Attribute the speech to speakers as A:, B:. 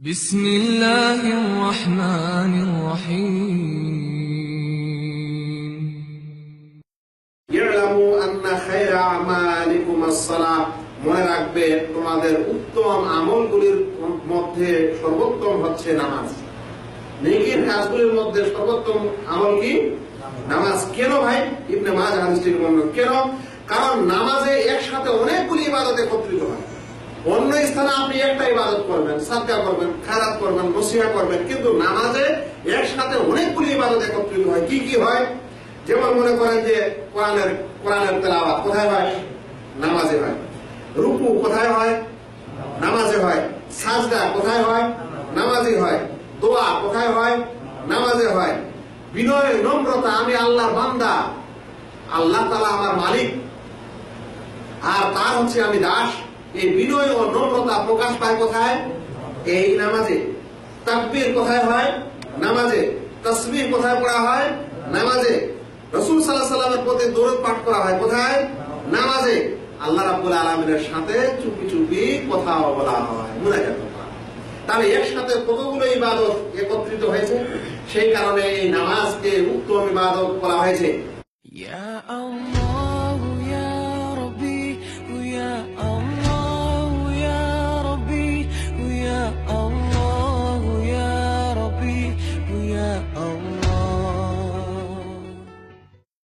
A: بسم الله الرحمن الرحيم
B: ইয়ালামু আন্না খায়রা আমালিকুম আসসালাহ মনে রাখবে তোমাদের উত্তম আমলগুলির মধ্যে সর্বোত্তম হচ্ছে নামাজ নেকির কাজগুলির মধ্যে সর্বোত্তম আমল কি নামাজ কেন ভাই ইবনে মাজ হাদিস থেকে বর্ণনা কেন কারণ নামাজে একসাথে অনেকগুলি ইবাদত একত্রিত হয় অন্য স্থানে আপনি একটা ইবাদত করবেন, সাদকা করবেন, খারাপ করবেন নসিহা করবেন, কিন্তু নামাজে একসাথে অনেকগুলি ইবাদত একত্রিত হয়। কি কি হয়? যেমন মনে করেন যে কোরআনের কোরআনের তেলাওয়াত কোথায় হয়? নামাজে হয়। রুকু কোথায় হয়? নামাজে হয়। সাজদা কোথায় হয়? নামাজে হয়। দোয়া কোথায় হয়? নামাজে হয়। বিনয় নম্রতা, আমি আল্লাহর বান্দা, আল্লাহ তালা আমার মালিক, আর তার হচ্ছে আমি দাস। এই বিনয় ও নম্রতা প্রকাশ পায় কোথায়? এই নামাজে। তাকবীর কোথায় হয়? নামাজে। তসবিহ কোথায় পড়া হয়? নামাজে। রসুল সাল্লাহ সাল্লামের প্রতি দৌড় পাঠ করা হয় কোথায়? নামাজে। আল্লাহ রাবুল আলমিনের সাথে চুপি চুপি কথা বলা হয়। মনে গেল তাহলে একসাথে কতগুলো ইবাদত একত্রিত হয়েছে? সেই কারণে এই নামাজকে উত্তম ইবাদত করা হয়েছে।